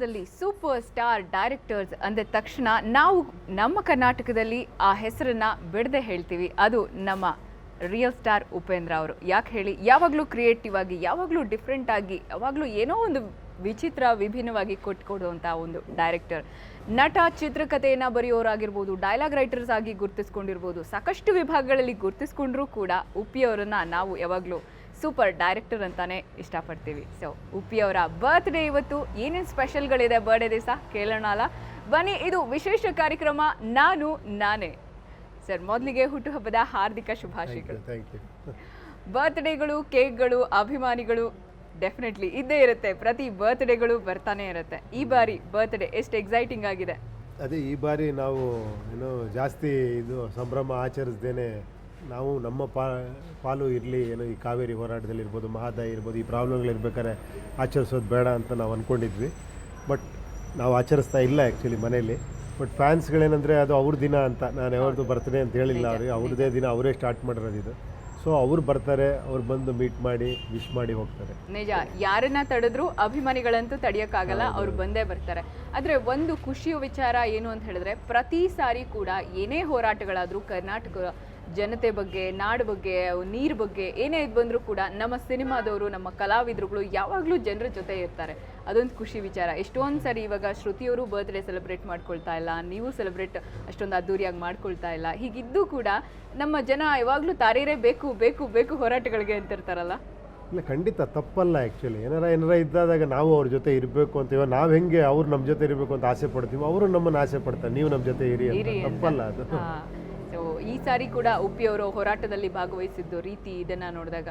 ಕನ್ನಡದಲ್ಲಿ super star directors ಅಂದ ತಕ್ಷಣ ನಾವು ನಮ್ಮ ಕರ್ನಾಟಕದಲ್ಲಿ ಆ ಹೆಸರನ್ನ ಬಿಡದೆ ಹೇಳ್ತೀವಿ. ಅದು ನಮ್ಮ ರಿಯಲ್ ಸ್ಟಾರ್ ಉಪೇಂದ್ರ ಅವರು. ಯಾಕೆ ಹೇಳಿ? ಯಾವಾಗಲೂ ಕ್ರಿಯೇಟಿವ್ ಆಗಿ, ಯಾವಾಗಲೂ ಡಿಫ್ರೆಂಟ್ ಆಗಿ, ಯಾವಾಗಲೂ ಏನೋ ಒಂದು ವಿಚಿತ್ರ, ವಿಭಿನ್ನವಾಗಿ ಕೊಟ್ಕೊಡುವಂಥ ಒಂದು ಡೈರೆಕ್ಟರ್ ನಟ, ಚಿತ್ರಕಥೆಯನ್ನು ಬರೆಯೋರಾಗಿರ್ಬೋದು ಡೈಲಾಗ್ ರೈಟರ್ಸ್ ಆಗಿ ಗುರುತಿಸ್ಕೊಂಡಿರ್ಬೋದು, ಸಾಕಷ್ಟು ವಿಭಾಗಗಳಲ್ಲಿ ಗುರುತಿಸ್ಕೊಂಡ್ರೂ ಕೂಡ ಉಪ್ಪಿಯವರನ್ನು ನಾವು ಯಾವಾಗಲೂ ಸೂಪರ್ ಡೈರೆಕ್ಟರ್ ಅಂತಾನೆ ಇಷ್ಟಪಡ್ತೀವಿ. ಸೊ ಉಪ್ಪಿ ಅವರ ಬರ್ತ್ಡೇ ಇವತ್ತು ಏನೇನು ಸ್ಪೆಷಲ್ಗಳಿದೆ ಬರ್ಡೇ ದಿವಸ ಕೇಳೋಣ ಅಲ್ಲ. ಬನ್ನಿ ಇದು ವಿಶೇಷ ಕಾರ್ಯಕ್ರಮ ನಾನು ನಾನೇ. ಸರ್ ಮೊದಲಿಗೆ ಹುಟ್ಟುಹಬ್ಬದ ಹಾರ್ದಿಕ ಶುಭಾಶಯಗಳು. ಬರ್ತ್ಡೇಗಳು ಕೇಕ್ಗಳು ಅಭಿಮಾನಿಗಳು ಡೆಫಿನೆಟ್ಲಿ ಇದ್ದೇ ಇರುತ್ತೆ. ಪ್ರತಿ ಬರ್ತ್ಡೇಗಳು ಬರ್ತಾನೆ ಇರುತ್ತೆ. ಈ ಬಾರಿ ಬರ್ತ್ಡೇ ಎಷ್ಟು ಎಕ್ಸೈಟಿಂಗ್ ಆಗಿದೆ? ಅದೇ ಈ ಬಾರಿ ನಾವು ಏನು ಜಾಸ್ತಿ ಇದು ಸಂಭ್ರಮ ಆಚರಿಸ್ದೇನೆ ನಾವು ನಮ್ಮ ಪಾ ಪಾಲು ಇರಲಿ ಏನೋ ಈ ಕಾವೇರಿ ಹೋರಾಟದಲ್ಲಿ ಇರ್ಬೋದು ಮಹಾದಾಯಿ ಇರ್ಬೋದು ಈ ಪ್ರಾಬ್ಲಮ್ಗಳಿರ್ಬೇಕಾದ್ರೆ ಆಚರಿಸೋದು ಬೇಡ ಅಂತ ನಾವು ಅಂದ್ಕೊಂಡಿದ್ವಿ ಬಟ್ ನಾವು ಆಚರಿಸ್ತಾ ಇಲ್ಲ ಆ್ಯಕ್ಚುಲಿ ಮನೆಯಲ್ಲಿ. ಬಟ್ ಫ್ಯಾನ್ಸ್ಗಳೇನಂದರೆ ಅದು ಅವ್ರ ದಿನ ಅಂತ ನಾನು ಯಾವ್ದು ಬರ್ತೇನೆ ಅಂತ ಹೇಳಿಲ್ಲ. ಅವ್ರಿಗೆ ಅವ್ರದ್ದೇ ದಿನ ಅವರೇ ಸ್ಟಾರ್ಟ್ ಮಾಡಿರೋದು ಇದು. ಸೊ ಅವ್ರು ಬರ್ತಾರೆ ಅವ್ರು ಬಂದು ಮೀಟ್ ಮಾಡಿ ವಿಶ್ ಮಾಡಿ ಹೋಗ್ತಾರೆ. ನಿಜ ಯಾರನ್ನ ತಡೆದ್ರು ಅಭಿಮಾನಿಗಳಂತೂ ತಡೆಯೋಕ್ಕಾಗಲ್ಲ ಅವ್ರು ಬಂದೇ ಬರ್ತಾರೆ. ಆದರೆ ಒಂದು ಖುಷಿಯ ವಿಚಾರ ಏನು ಅಂತ ಹೇಳಿದ್ರೆ ಪ್ರತಿ ಸಾರಿ ಕೂಡ ಏನೇ ಹೋರಾಟಗಳಾದರೂ ಕರ್ನಾಟಕ ಜನತೆ ಬಗ್ಗೆ ನಾಡು ಬಗ್ಗೆ ನೀರು ಬಗ್ಗೆ ಏನೇ ಇದು ಬಂದರೂ ಕೂಡ ನಮ್ಮ ಸಿನಿಮಾದವರು ನಮ್ಮ ಕಲಾವಿದರುಗಳು ಯಾವಾಗಲೂ ಜನರ ಜೊತೆ ಇರ್ತಾರೆ. ಅದೊಂದು ಖುಷಿ ವಿಚಾರ. ಎಷ್ಟೊಂದು ಸರಿ ಇವಾಗ ಶ್ರುತಿಯವರು ಬರ್ತ್ಡೇ ಸೆಲೆಬ್ರೇಟ್ ಮಾಡ್ಕೊಳ್ತಾ ಇಲ್ಲ ನೀವು ಸೆಲೆಬ್ರೇಟ್ ಅಷ್ಟೊಂದು ಅದ್ದೂರಿಯಾಗಿ ಮಾಡ್ಕೊಳ್ತಾ ಇಲ್ಲ. ಹೀಗಿದ್ದು ಕೂಡ ನಮ್ಮ ಜನ ಯಾವಾಗಲೂ ತಾರೀರೇ ಬೇಕು ಬೇಕು ಬೇಕು ಹೋರಾಟಗಳಿಗೆ ಅಂತಿರ್ತಾರಲ್ಲ? ಇಲ್ಲ ಖಂಡಿತ ತಪ್ಪಲ್ಲ ಆ್ಯಕ್ಚುಲಿ ಏನಾರ ಏನಾರ ಇದ್ದಾದಾಗ ನಾವು ಅವ್ರ ಜೊತೆ ಇರಬೇಕು ಅಂತ ಇವಾಗ ನಾವು ಹೆಂಗೆ ಅವ್ರು ನಮ್ಮ ಜೊತೆ ಇರಬೇಕು ಅಂತ ಆಸೆ ಪಡ್ತೀವಿ ಅವರು ನಮ್ಮನ್ನು ಆಸೆ ಪಡ್ತಾರೆ. ನೀವು ನಮ್ಮ ಜೊತೆ ಇರಿ ಇರಿ ಅಂತ. ತಪ್ಪಲ್ಲ ಅದು. ಸೊ ಈ ಸಾರಿ ಕೂಡ ಉಪ್ಪಿಯವರು ಹೋರಾಟದಲ್ಲಿ ಭಾಗವಹಿಸಿದ್ದು ರೀತಿ ಇದನ್ನ ನೋಡಿದಾಗ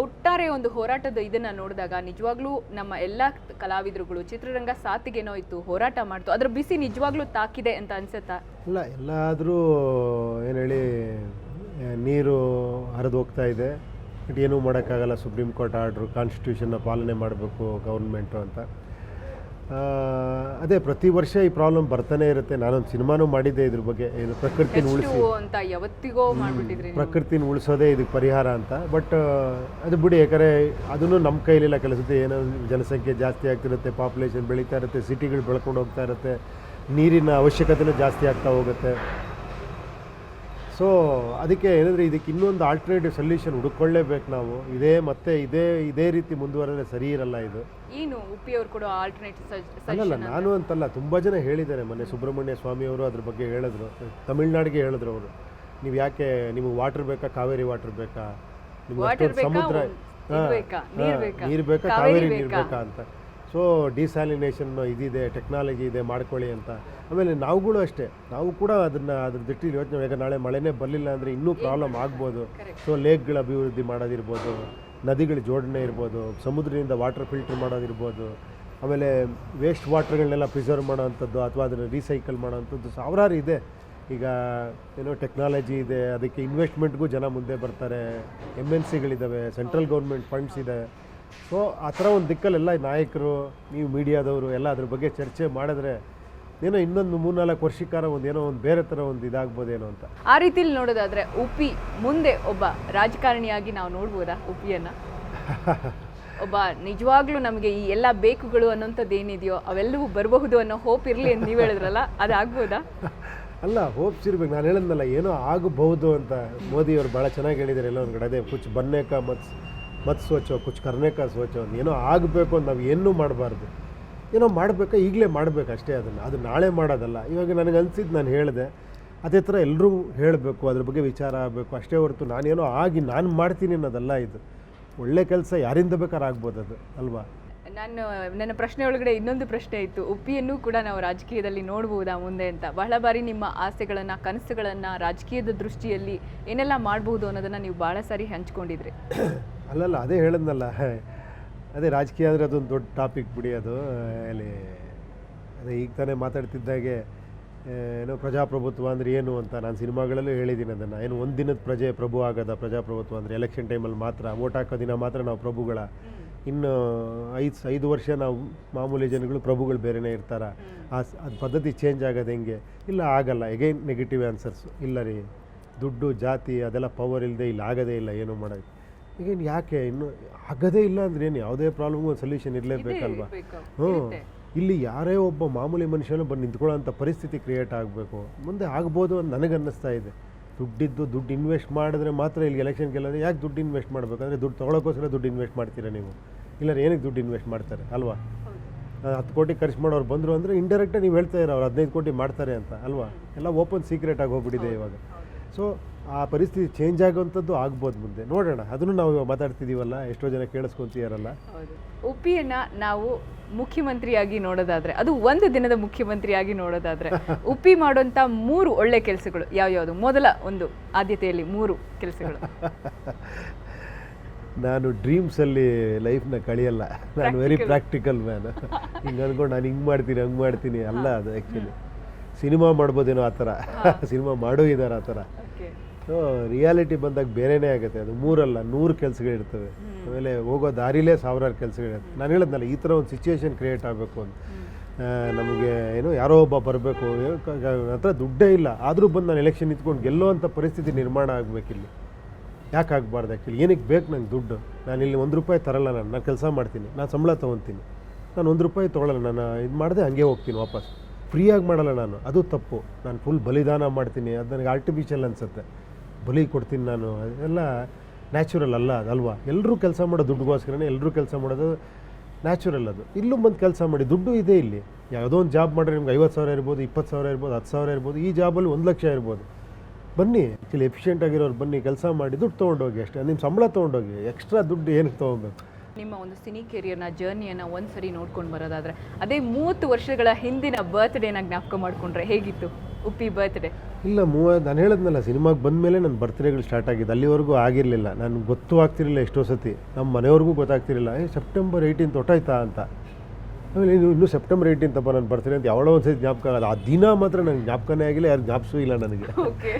ಒಟ್ಟಾರೆ ಒಂದು ಹೋರಾಟದ ಇದನ್ನ ನೋಡಿದಾಗ ನಿಜವಾಗ್ಲೂ ನಮ್ಮ ಎಲ್ಲ ಕಲಾವಿದರುಗಳು ಚಿತ್ರರಂಗ ಸಾತಿಗೇನೋ ಇತ್ತು ಹೋರಾಟ ಮಾಡ್ತು, ಅದ್ರ ಬಿಸಿ ನಿಜವಾಗ್ಲೂ ತಾಕಿದೆ ಅಂತ ಅನ್ಸುತ್ತಾ? ಇಲ್ಲ, ಎಲ್ಲಾದರೂ ಏನು ಹೇಳಿ ನೀರು ಹರಿದು ಹೋಗ್ತಾ ಇದೆ. ಬಟ್ ಏನೂ ಮಾಡೋಕ್ಕಾಗಲ್ಲ ಸುಪ್ರೀಂ ಕೋರ್ಟ್ ಆರ್ಡ್ರು ಕಾನ್ಸ್ಟಿಟ್ಯೂಷನ್ನ ಪಾಲನೆ ಮಾಡಬೇಕು ಗೌರ್ಮೆಂಟು ಅಂತ. ಅದೇ ಪ್ರತಿ ವರ್ಷ ಈ ಪ್ರಾಬ್ಲಮ್ ಬರ್ತಾನೆ ಇರುತ್ತೆ. ನಾನೊಂದು ಸಿನಿಮಾನೂ ಮಾಡಿದ್ದೆ ಇದ್ರ ಬಗ್ಗೆ. ಇದು ಪ್ರಕೃತಿನ ಉಳಿಸಿ. ಅಂತ ಯಾವತ್ತಿಗೋ ಮಾಡ್ಬಿಟ್ಟಿದ್ರಿ ನೀವು. ಪ್ರಕೃತಿನ ಉಳಿಸೋದೇ ಇದಕ್ಕೆ ಪರಿಹಾರ ಅಂತ. ಬಟ್ ಅದು ಬಿಡಿ ಯಾಕಂದರೆ ಅದನ್ನು ನಮ್ಮ ಕೈಲಿಲ್ಲ ಕೆಲಸದ ಏನೋ ಜನಸಂಖ್ಯೆ ಜಾಸ್ತಿ ಆಗ್ತಿರುತ್ತೆ ಪಾಪ್ಯುಲೇಷನ್ ಬೆಳೀತಾ ಇರುತ್ತೆ ಸಿಟಿಗಳು ಬೆಳ್ಕೊಂಡು ಹೋಗ್ತಾ ಇರುತ್ತೆ ನೀರಿನ ಅವಶ್ಯಕತೆನೂ ಜಾಸ್ತಿ ಆಗ್ತಾ ಹೋಗುತ್ತೆ. ಸೊ ಅದಕ್ಕೆ ಏನಂದರೆ ಇದಕ್ಕೆ ಇನ್ನೊಂದು ಆಲ್ಟರ್ನೇಟಿವ್ ಸೊಲ್ಯೂಷನ್ ಹುಡುಕೊಳ್ಳೇಬೇಕು ನಾವು ಇದೇ ಮತ್ತೆ ಇದೇ ಇದೇ ರೀತಿ ಮುಂದುವರೆದ್ರೆ ಸರಿ ಇರಲ್ಲ ಇದು ಏನು ಉಪ್ಪಿ ಅವರು ಕೊಡೋ ಆಲ್ಟರ್ನೇಟಿವ್ ಅಲ್ಲಲ್ಲ ನಾನು ಅಂತಲ್ಲ ತುಂಬ ಜನ ಹೇಳಿದ್ದಾರೆ ಮೊನ್ನೆ ಸುಬ್ರಹ್ಮಣ್ಯ ಸ್ವಾಮಿಯವರು ಅದ್ರ ಬಗ್ಗೆ ಹೇಳಿದ್ರು ತಮಿಳ್ನಾಡಿಗೆ ಹೇಳಿದ್ರು ಅವರು ನೀವು ಯಾಕೆ ನಿಮಗೆ ವಾಟರ್ ಬೇಕಾ ಕಾವೇರಿ ವಾಟರ್ ಬೇಕಾ ನಿಮ್ಗೆ? ಸಮುದ್ರ ನೀರ್ ಬೇಕಾ? ನೀರ್ ಬೇಕಾ ಕಾವೇರಿ ನೀರು? ಬೇಕಾ ಅಂತ ಸೊ ಡಿಸ್ಯಾಲಿನೇಷನ್ ಇದಿದೆ ಟೆಕ್ನಾಲಜಿ ಇದೆ ಮಾಡ್ಕೊಳ್ಳಿ ಅಂತ. ಆಮೇಲೆ ನಾವುಗಳು ಅಷ್ಟೇ. ನಾವು ಕೂಡ ಅದನ್ನು ಅದ್ರ ದಿಟ್ಟಿಲಿ ಯೋಚನೆ ಈಗ ನಾಳೆ ಮಳೆನೇ ಬರಲಿಲ್ಲ ಅಂದರೆ ಇನ್ನೂ ಪ್ರಾಬ್ಲಮ್ ಆಗ್ಬೋದು. ಸೊ ಲೇಕ್ಗಳ ಅಭಿವೃದ್ಧಿ ಮಾಡೋದಿರ್ಬೋದು ನದಿಗಳ ಜೋಡಣೆ ಇರ್ಬೋದು ಸಮುದ್ರದಿಂದ ವಾಟರ್ ಫಿಲ್ಟರ್ ಮಾಡೋದಿರ್ಬೋದು ಆಮೇಲೆ ವೇಸ್ಟ್ ವಾಟರ್ಗಳನ್ನೆಲ್ಲ ಪ್ರಿಸರ್ವ್ ಮಾಡೋವಂಥದ್ದು ಅಥವಾ ಅದನ್ನು ರೀಸೈಕಲ್ ಮಾಡೋವಂಥದ್ದು ಸಾವಿರಾರು ಇದೆ. ಈಗ ಏನೋ ಟೆಕ್ನಾಲಜಿ ಇದೆ ಅದಕ್ಕೆ ಇನ್ವೆಸ್ಟ್ಮೆಂಟ್ಗೂ ಜನ ಮುಂದೆ ಬರ್ತಾರೆ. ಎಂ ಎನ್ ಸಿಗಳಿದ್ದಾವೆ ಸೆಂಟ್ರಲ್ ಗೌರ್ಮೆಂಟ್ ಫಂಡ್ಸ್ ಇದೆ. ಸೊ ಆ ಥರ ಒಂದು ದಿಕ್ಕಲ್ಲೆಲ್ಲ ನಾಯಕರು ನೀವು ಮೀಡಿಯಾದವರು ಎಲ್ಲ ಅದ್ರ ಬಗ್ಗೆ ಚರ್ಚೆ ಮಾಡಿದ್ರೆ ಏನೋ ಇನ್ನೊಂದು ಮೂರ್ನಾಲ್ಕು ವರ್ಷಕ್ಕಾರ ಒಂದು ಏನೋ ಒಂದು ಬೇರೆ ಥರ ಒಂದು ಇದಾಗ್ಬೋದೇನೋ ಅಂತ. ಆ ರೀತಿಲಿ ನೋಡೋದಾದ್ರೆ ಉಪ್ಪಿ ಮುಂದೆ ಒಬ್ಬ ರಾಜಕಾರಣಿಯಾಗಿ ನಾವು ನೋಡ್ಬೋದಾ ಉಪ್ಪಿಯನ್ನು? ಒಬ್ಬ ನಿಜವಾಗ್ಲೂ ನಮಗೆ ಈ ಎಲ್ಲ ಬೇಕುಗಳು ಅನ್ನೋಂಥದ್ದು ಏನಿದೆಯೋ ಅವೆಲ್ಲವೂ ಬರಬಹುದು ಅನ್ನೋ ಹೋಪ್ ಇರಲಿ ಅಂತ ನೀವು ಹೇಳಿದ್ರಲ್ಲ ಅದಾಗ್ಬೋದಾ ಅಲ್ಲ ಹೋಪ್ಸ್ ಇರ್ಬೇಕು ನಾನು ಹೇಳಿದ್ನಲ್ಲ ಏನೋ ಆಗಬಹುದು ಅಂತ ಮೋದಿಯವರು ಭಾಳ ಚೆನ್ನಾಗಿ ಹೇಳಿದ್ದಾರೆ ಎಲ್ಲ ಒಂದು ಕಡೆ. ಅದೇ ಕುಚ್ ಬನ್ನೇಕ ಮತ್ ಮತ್ ಸೋಚೋ ಕುಚ್ ಕರ್ನೇಕ ಸೋಚೋ ಅಂತ ಏನೋ ಆಗಬೇಕು ಅಂತ ನಾವು ಏನೂ ಮಾಡಬಾರ್ದು. ಏನೋ ಮಾಡಬೇಕಾ? ಈಗಲೇ ಮಾಡಬೇಕು ಅಷ್ಟೇ ಅದನ್ನು. ಅದು ನಾಳೆ ಮಾಡೋದಲ್ಲ. ಇವಾಗ ನನಗೆ ಅನಿಸಿದ್ದು ನಾನು ಹೇಳಿದೆ ಅದೇ ಥರ ಎಲ್ಲರೂ ಹೇಳಬೇಕು ಅದ್ರ ಬಗ್ಗೆ ವಿಚಾರ ಆಗಬೇಕು. ಅಷ್ಟೇ ಹೊರತು ನಾನೇನೋ ಆಗಿ ನಾನು ಮಾಡ್ತೀನಿ ಅನ್ನೋದಲ್ಲ ಇದು. ಒಳ್ಳೆ ಕೆಲಸ ಯಾರಿಂದ ಬೇಕಾದ್ರೆ ಆಗ್ಬೋದು ಅದು ಅಲ್ವಾ? ನಾನು ನನ್ನ ಪ್ರಶ್ನೆ ಒಳಗಡೆ ಇನ್ನೊಂದು ಪ್ರಶ್ನೆ ಇತ್ತು. ಉಪ್ಪಿಯನ್ನು ಕೂಡ ನಾವು ರಾಜಕೀಯದಲ್ಲಿ ನೋಡ್ಬೋದಾ ಮುಂದೆ ಅಂತ. ಬಹಳ ಬಾರಿ ನಿಮ್ಮ ಆಸೆಗಳನ್ನು ಕನಸುಗಳನ್ನು ರಾಜಕೀಯದ ದೃಷ್ಟಿಯಲ್ಲಿ ಏನೆಲ್ಲ ಮಾಡಬಹುದು ಅನ್ನೋದನ್ನು ನೀವು ಭಾಳ ಸಾರಿ ಹಂಚ್ಕೊಂಡಿದ್ರಿ. ಅಲ್ಲಲ್ಲ, ಅದೇ ಹೇಳಿದ್ನಲ್ಲ. ಅದೇ ರಾಜಕೀಯ ಅಂದರೆ ಅದೊಂದು ದೊಡ್ಡ ಟಾಪಿಕ್ ಬಿಡಿ ಅದು. ಅಲ್ಲಿ, ಅದೇ ಈಗ ತಾನೇ ಮಾತಾಡ್ತಿದ್ದಾಗೆ ಏನು ಪ್ರಜಾಪ್ರಭುತ್ವ ಅಂದರೆ ಏನು ಅಂತ ನಾನು ಸಿನಿಮಾಗಳಲ್ಲೂ ಹೇಳಿದ್ದೀನಿ ಅದನ್ನು. ಏನು ಒಂದು ದಿನದ ಪ್ರಜೆ ಪ್ರಭು ಆಗೋದ ಪ್ರಜಾಪ್ರಭುತ್ವ ಅಂದರೆ ಎಲೆಕ್ಷನ್ ಟೈಮಲ್ಲಿ ಮಾತ್ರ ವೋಟ್ ಹಾಕೋ ದಿನ ಮಾತ್ರ ನಾವು ಪ್ರಭುಗಳ. ಇನ್ನು ಐದು ಐದು ವರ್ಷ ನಾವು ಮಾಮೂಲಿ ಜನಗಳು ಪ್ರಭುಗಳು ಬೇರೆನೇ ಇರ್ತಾರೆ. ಆ ಅದು ಪದ್ಧತಿ ಚೇಂಜ್ ಆಗೋದು ಹೆಂಗೆ? ಇಲ್ಲ, ಆಗಲ್ಲ. ಎಗೈನ್ ನೆಗೆಟಿವ್ ಆನ್ಸರ್ಸ್ ಇಲ್ಲ ರೀ. ದುಡ್ಡು, ಜಾತಿ ಅದೆಲ್ಲ ಪವರ್ ಇಲ್ಲದೆ ಇಲ್ಲಿ, ಆಗೋದೇ ಇಲ್ಲ, ಏನೂ ಮಾಡೋದು ಈಗೇನು ಯಾಕೆ ಇನ್ನು ಆಗದೇ ಇಲ್ಲ ಅಂದ್ರೆ ಏನು ಯಾವುದೇ ಪ್ರಾಬ್ಲಮ್ಗೂ ಒಂದು ಸೊಲ್ಯೂಷನ್ ಇರಲೇಬೇಕಲ್ವಾ. ಹ್ಞೂ ಇಲ್ಲಿ ಯಾರೇ ಒಬ್ಬ ಮಾಮೂಲಿ ಮನುಷ್ಯನು ಬಂದು ನಿಂತ್ಕೊಳ್ಳೋಂಥ ಪರಿಸ್ಥಿತಿ ಕ್ರಿಯೇಟ್ ಆಗಬೇಕು. ಮುಂದೆ ಆಗ್ಬೋದು ಅಂತ ನನಗೆ ಅನ್ನಿಸ್ತಾ ಇದೆ. ದುಡ್ಡಿದ್ದು ದುಡ್ಡು ಇನ್ವೆಸ್ಟ್ ಮಾಡಿದ್ರೆ ಮಾತ್ರ ಇಲ್ಲಿ ಎಲೆಕ್ಷನ್ ಗೆಲ್ಲೋದು. ಯಾಕೆ ದುಡ್ಡು ಇನ್ವೆಸ್ಟ್ ಮಾಡಬೇಕಂದ್ರೆ ದುಡ್ಡು ತೊಗೊಳೋಕ್ಕೋಸ್ಕರ ದುಡ್ಡು ಇನ್ವೆಸ್ಟ್ ಮಾಡ್ತೀರಾ ನೀವು? ಇಲ್ಲ ಏನಕ್ಕೆ ದುಡ್ಡು ಇನ್ವೆಸ್ಟ್ ಮಾಡ್ತಾರೆ? ಅಲ್ವಾ? ಹತ್ತು ಕೋಟಿ ಖರ್ಚು ಮಾಡೋರು ಬಂದರು ಅಂದರೆ ಇಂಡೈರೆಕ್ಟಾಗಿ ನೀವು ಹೇಳ್ತಾ ಇರೋ ಅವ್ರು ಹದಿನೈದು ಕೋಟಿ ಮಾಡ್ತಾರೆ ಅಂತ ಅಲ್ವಾ? ಎಲ್ಲ ಓಪನ್ ಸೀಕ್ರೆಟ್ ಆಗಿ ಹೋಗ್ಬಿಟ್ಟಿದೆ ಇವಾಗ. ಸೊ ಆ ಪರಿಸ್ಥಿತಿ ಚೇಂಜ್ ಆಗುವಂಥದ್ದು ಆಗ್ಬೋದು ಮುಂದೆ. ನೋಡೋಣ ಅದನ್ನು ನಾವು ಮಾತಾಡ್ತಿದ್ದೀವಲ್ಲ ಎಷ್ಟೋ ಜನ ಕೇಳಿಸ್ಕೊಂತೀಯಾರಲ್ಲ ಹೌದು. ಉಪ್ಪಿಯನ್ನ ನಾವು ಮುಖ್ಯಮಂತ್ರಿಯಾಗಿ ನೋಡೋದಾದ್ರೆ ಅದು ಒಂದು ದಿನದ ಮುಖ್ಯಮಂತ್ರಿಯಾಗಿ ನೋಡೋದಾದ್ರೆ ಉಪ್ಪಿ ಮಾಡುವಂತ ಮೂರು ಒಳ್ಳೆ ಕೆಲಸಗಳು ಯಾವ್ಯಾವುದು? ಮೊದಲ ಒಂದು ಆದ್ಯತೆಯಲ್ಲಿ ಮೂರು ಕೆಲಸಗಳು. ನಾನು ಡ್ರೀಮ್ಸಲ್ಲಿ ಲೈಫ್ನ ಕಳಿಯಲ್ಲ. ನಾನು ವೆರಿ ಪ್ರಾಕ್ಟಿಕಲ್ ಮ್ಯಾನ್ ಹಿಂಗೆ ಅಂದ್ಕೊಂಡು ನಾನು ಹಿಂಗೆ ಮಾಡ್ತೀನಿ ಹಂಗೆ ಮಾಡ್ತೀನಿ ಅಲ್ಲ ಅದು ಆ್ಯಕ್ಚುಲಿ ಸಿನಿಮಾ ಮಾಡ್ಬೋದೇನೋ ಆ ಥರ. ಸಿನಿಮಾ ಮಾಡೋ ಇದ್ದಾರೆ ಆ ಥರ. ರಿಯಾಲಿಟಿ ಬಂದಾಗ ಬೇರೆನೇ ಆಗುತ್ತೆ. ಅದು ಮೂರಲ್ಲ ನೂರು ಕೆಲಸಗಳಿರ್ತವೆ ಆಮೇಲೆ ಹೋಗೋ ದಾರಿಲೇ ಸಾವಿರಾರು ಕೆಲಸಗಳಿರುತ್ತೆ ನಾನು ಹೇಳಿದ್ನಲ್ಲ ಈ ಥರ ಒಂದು ಸಿಚುವೇಶನ್ ಕ್ರಿಯೇಟ್ ಆಗಬೇಕು ಅಂತ. ನಮಗೆ ಏನು ಯಾರೋ ಒಬ್ಬ ಬರಬೇಕು ಹತ್ರ ದುಡ್ಡೇ ಇಲ್ಲ. ಆದರೂ ಬಂದು ನಾನು ಎಲೆಕ್ಷನ್ ನಿಂತ್ಕೊಂಡು ಗೆಲ್ಲುವಂಥ ಪರಿಸ್ಥಿತಿ ನಿರ್ಮಾಣ ಆಗಬೇಕಿಲ್ಲಿ ಯಾಕೆ ಆಗಬಾರ್ದು ಆ್ಯಕ್ಚುಲಿ ಏನಕ್ಕೆ ಬೇಕು ನಂಗೆ ದುಡ್ಡು? ನಾನು ಇಲ್ಲಿ ಒಂದು ರೂಪಾಯಿ ತರಲ್ಲ ನಾನು. ನಾನು ಕೆಲಸ ಮಾಡ್ತೀನಿ. ನಾನು ಸಂಬಳ ತೊಗೊತೀನಿ. ನಾನು ಒಂದು ರೂಪಾಯಿ ತೊಗೊಳಲ್ಲ. ನಾನು ಇದು ಮಾಡಿದೆ ಹಂಗೆ ಹೋಗ್ತೀನಿ ವಾಪಸ್. ಫ್ರೀಯಾಗಿ ಮಾಡಲ್ಲ ನಾನು. ಅದು ತಪ್ಪು. ನಾನು ಫುಲ್ ಬಲಿದಾನ ಮಾಡ್ತೀನಿ. ಅದು ನನಗೆ ಆರ್ಟಿಫಿಷಿಯಲ್ ಅನಿಸುತ್ತೆ. ಬಲಿ ಕೊಡ್ತೀನಿ ನಾನು. ಅದೆಲ್ಲ ನ್ಯಾಚುರಲ್ ಅಲ್ಲ ಅದಲ್ವಾ ಎಲ್ಲರೂ ಕೆಲಸ ಮಾಡೋ ದುಡ್ಡುಗೋಸ್ಕರನೇ ಎಲ್ಲರೂ ಕೆಲಸ ಮಾಡೋದು ನ್ಯಾಚುರಲ್ ಅದು. ಇಲ್ಲೂ ಬಂದು ಕೆಲಸ ಮಾಡಿ, ದುಡ್ಡು ಇದೆ ಇಲ್ಲಿ. ಯಾವುದೋ ಒಂದು ಜಾಬ್ ಮಾಡಿದ್ರೆ ನಿಮ್ಗೆ ಐವತ್ತು ಸಾವಿರ ಇರ್ಬೋದು, ಇಪ್ಪತ್ತು ಸಾವಿರ ಇರ್ಬೋದು, ಹತ್ತು ಸಾವಿರ ಇರ್ಬೋದು, ಈ ಜಾಬಲ್ಲಿ ಒಂದು ಲಕ್ಷ ಇರ್ಬೋದು. ಬನ್ನಿ ಆ್ಯಕ್ಚುಲಿ ಎಫಿಷಿಯೆಂಟ್ ಆಗಿರೋರು ಬನ್ನಿ, ಕೆಲಸ ಮಾಡಿ, ದುಡ್ಡು ತೊಗೊಂಡೋಗಿ ಅಷ್ಟೇ. ನಿಮ್ಮ ಸಂಬಳ ತೊಗೊಂಡೋಗಿ ಎಕ್ಸ್ಟ್ರಾ ದುಡ್ಡು ಏನಕ್ಕೆ ತೊಗೊಬೇಕು? ನಿಮ್ಮ ಒಂದು ಸಿನಿ ಕೆರಿಯರ್ನ ಜರ್ನಿಯನ್ನು ಒಂದು ಸರಿ ನೋಡ್ಕೊಂಡು ಬರೋದಾದ್ರೆ, ಅದೇ ಮೂವತ್ತು ವರ್ಷಗಳ ಹಿಂದಿನ ಬರ್ತ್ಡೇನ ಜ್ಞಾಪಕ ಮಾಡಿಕೊಂಡ್ರೆ ಹೇಗಿತ್ತು? ಉಪ್ಪಿ ಬರ್ತ್ಡೇ ಇಲ್ಲ ಮೂವ ನಾನು ಹೇಳಿದ್ನಲ್ಲ ಸಿನಿಮಾಗೆ ಬಂದಮೇಲೆ ನನ್ನ ಬರ್ತ್ಡೇಗಳು ಸ್ಟಾರ್ಟ್ ಆಗಿದೆ ಅಲ್ಲಿವರೆಗೂ ಆಗಿರಲಿಲ್ಲ. ನಾನು ಗೊತ್ತು ಆಗ್ತಿರಲಿಲ್ಲ ಎಷ್ಟೋ ಸತಿ. ನಮ್ಮ ಮನೆಯವ್ರಿಗೂ ಗೊತ್ತಾಗ್ತಿರಲಿಲ್ಲ. ಏ ಸೆಪ್ಟೆಂಬರ್ ಏಯ್ಟೀನ್ ತೊಟ್ಟಾಯ್ತಾ ಅಂತ. ಆಮೇಲೆ ಇನ್ನು ಇನ್ನೂ ಸೆಪ್ಟೆಂಬರ್ ಏಯ್ಟೀನ್ತಪ್ಪ ನಾನು ಬರ್ತೀನಿ ಅಂತ ಯಾವಳೋ ಒಂದು ಸತಿ ಜ್ಞಾಪಕ ಆಗಲ್ಲ. ಆ ದಿನ ಮಾತ್ರ ನನಗೆ ಜ್ಞಾಪಕನೇ ಆಗಿಲ್ಲ ಯಾರು ಜ್ಞಾಪಿಸೂ ಇಲ್ಲ ನನಗೆ. ಓಕೆ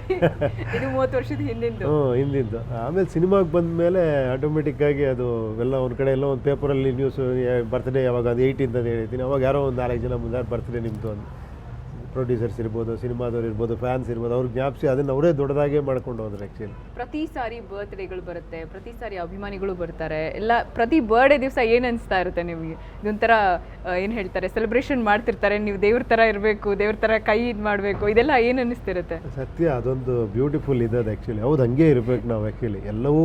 ಇದು ಮೂವತ್ತು ವರ್ಷದ ಹಿಂದಿಂದು. ಹ್ಞೂ ಹಿಂದಿಂದು. ಆಮೇಲೆ ಸಿನಿಮಾಗೆ ಬಂದ ಮೇಲೆ ಆಟೋಮೆಟಿಕ್ಕಾಗಿ ಅದು ಎಲ್ಲ ಒಂದು ಕಡೆ ಎಲ್ಲ ಒಂದು ಪೇಪರಲ್ಲಿ ನ್ಯೂಸ್ ಬರ್ತ್ಡೇ ಯಾವಾಗ ಅದು ಏಯ್ಟೀನ್ ಅಂತ ಹೇಳ್ತೀನಿ ಅವಾಗ ಯಾರೋ ಒಂದು ನಾಲ್ಕು ಜನ ಮುಂದೆ ಬರ್ತ್ಡೇ ನಿಮ್ಮದು ಅಂತ. ಪ್ರೊಡ್ಯೂಸರ್ಸ್ ಇರ್ಬೋದು ಸಿನಿಮಾದವ್ರು ಇರ್ಬೋದು ಫ್ಯಾನ್ಸ್ ಇರ್ಬೋದು ಅವ್ರು ಜ್ಞಾಪಿಸಿ ಅದನ್ನು ಅವರೇ ದೊಡ್ಡದಾಗೆ ಮಾಡ್ಕೊಂಡು ಹೋದ್ರೆ ಆ್ಯಕ್ಚುಲಿ ಪ್ರತಿ ಸಾರಿ ಬರ್ತ್ಡೇಗಳು ಬರುತ್ತೆ ಪ್ರತಿ ಸಾರಿ ಅಭಿಮಾನಿಗಳು ಬರ್ತಾರೆ ಎಲ್ಲ ಪ್ರತಿ ಬರ್ಡೇ ದಿವಸ ಏನು ಅನಿಸ್ತಾ ಇರುತ್ತೆ ನಿಮಗೆ? ಇದೊಂಥರ ಏನು ಹೇಳ್ತಾರೆ ಸೆಲೆಬ್ರೇಷನ್ ಮಾಡ್ತಿರ್ತಾರೆ ನೀವು ದೇವ್ರ ಥರ ಇರಬೇಕು ದೇವ್ರ ಥರ ಕೈ ಇದು ಮಾಡಬೇಕು ಇದೆಲ್ಲ ಏನು ಅನಿಸ್ತಿರುತ್ತೆ? ಸತ್ಯ ಅದೊಂದು ಬ್ಯೂಟಿಫುಲ್ ಇದದು ಆ್ಯಕ್ಚುಲಿ ಹೌದು ಹಂಗೆ ಇರಬೇಕು ನಾವು ಆ್ಯಕ್ಚುಲಿ ಎಲ್ಲವೂ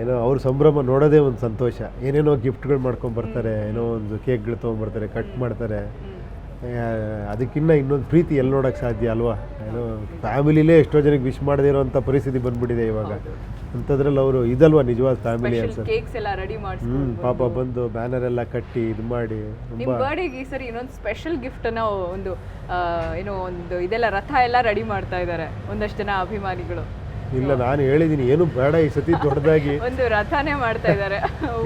ಏನೋ ಅವ್ರ ಸಂಭ್ರಮ ನೋಡೋದೇ ಒಂದು ಸಂತೋಷ. ಏನೇನೋ ಗಿಫ್ಟ್ಗಳು ಮಾಡ್ಕೊಂಬರ್ತಾರೆ ಏನೋ ಒಂದು ಕೇಕ್ಗಳು ತೊಗೊಂಬರ್ತಾರೆ ಕಟ್ ಮಾಡ್ತಾರೆ. ಅದಕ್ಕಿಂತ ಅದಕ್ಕಿನ್ನ ಇನ್ನೊಂದು ಪ್ರೀತಿ ಎಲ್ಲಿ ನೋಡೋಕ್ಕೆ ಸಾಧ್ಯ ಅಲ್ವಾ? ಏನೋ ಫ್ಯಾಮಿಲಿಲೇ ಎಷ್ಟೋ ಜನಕ್ಕೆ ವಿಶ್ ಮಾಡದೇ ಇರೋವಂಥ ಪರಿಸ್ಥಿತಿ ಬಂದ್ಬಿಟ್ಟಿದೆ ಇವಾಗ. ಅಂಥದ್ರಲ್ಲಿ ಅವರು ಇದಲ್ವಾ ನಿಜವಾದ ಫ್ಯಾಮಿಲಿ ರೆಡಿ ಹ್ಞೂ ಪಾಪ ಬಂದು ಬ್ಯಾನರ್ ಎಲ್ಲ ಕಟ್ಟಿ ಇದು ಮಾಡಿ ತುಂಬ ಬರ್ಡೇಗೆ ಈ ಸರಿ ಇನ್ನೊಂದು ಸ್ಪೆಷಲ್ ಗಿಫ್ಟನ್ನು ಒಂದು ಏನೋ ಒಂದು ಇದೆಲ್ಲ ರಥ ಎಲ್ಲ ರೆಡಿ ಮಾಡ್ತಾ ಇದ್ದಾರೆ. ಒಂದಷ್ಟು ಜನ ಅಭಿಮಾನಿಗಳು. ಇಲ್ಲ ನಾನು ಹೇಳಿದ್ದೀನಿ ಏನು ಬೇಡ ಈ ಸತಿ ದೊಡ್ಡದಾಗಿ. ಒಂದು ರಥನೇ ಮಾಡ್ತಾ ಇದ್ದಾರೆ.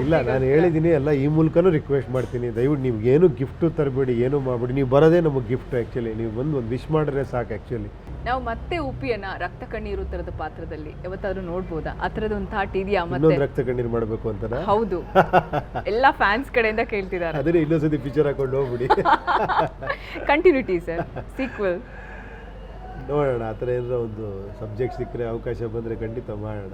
ಇಲ್ಲ ನಾನು ಹೇಳಿದ್ದೀನಿ ಎಲ್ಲ ಈ ಮೂಲಕನೂ ರಿಕ್ವೆಸ್ಟ್ ಮಾಡ್ತೀನಿ. ದಯವಿಟ್ಟು ನಿಮ್ಗೆ ಏನು ಗಿಫ್ಟು ತರಬೇಡಿ ಏನು ಮಾಡಬೇಡಿ ನೀವು ಬರೋದೇ ನಮಗೆ ಗಿಫ್ಟ್ ಆ್ಯಕ್ಚುಲಿ ನೀವು ಬಂದು ಒಂದು ವಿಶ್ ಮಾಡಿದ್ರೆ ಸಾಕು ಆ್ಯಕ್ಚುಲಿ ನಾವು ಮತ್ತೆ ಉಪ್ಪಿಯನ್ನ ರಕ್ತ ಕಣ್ಣೀರು ಥರದ ಪಾತ್ರದಲ್ಲಿ ಯಾವತ್ತಾದರೂ ನೋಡ್ಬೋದಾ? ಆ ಥರದ ಒಂದು ಥಾಟ್ ಇದೆಯಾ ಮತ್ತೆ? ಇನ್ನೊಂದು ರಕ್ತ ಕಣ್ಣೀರು ಮಾಡಬೇಕು ಅಂತ ಹೌದು. ಎಲ್ಲಾ ಫ್ಯಾನ್ಸ್ ಕಡೆಯಿಂದ ಕೇಳ್ತಿದ್ದಾರೆ. ಅದನ್ನೇ ಇನ್ನೊಂದ್ಸತಿ ಪಿಕ್ಚರ್ ಹಾಕೊಂಡು ಹೋಗ್ಬಿಡಿ. ಕಂಟಿನ್ಯೂಟಿ ಸರ್ ಸೀಕ್ವಲ್ ನೋಡೋಣ ಆ ಥರ ಏನಾರ ಒಂದು ಸಬ್ಜೆಕ್ಟ್ ಸಿಕ್ಕರೆ ಅವಕಾಶ ಬಂದರೆ ಖಂಡಿತ ಮಾಡೋಣ.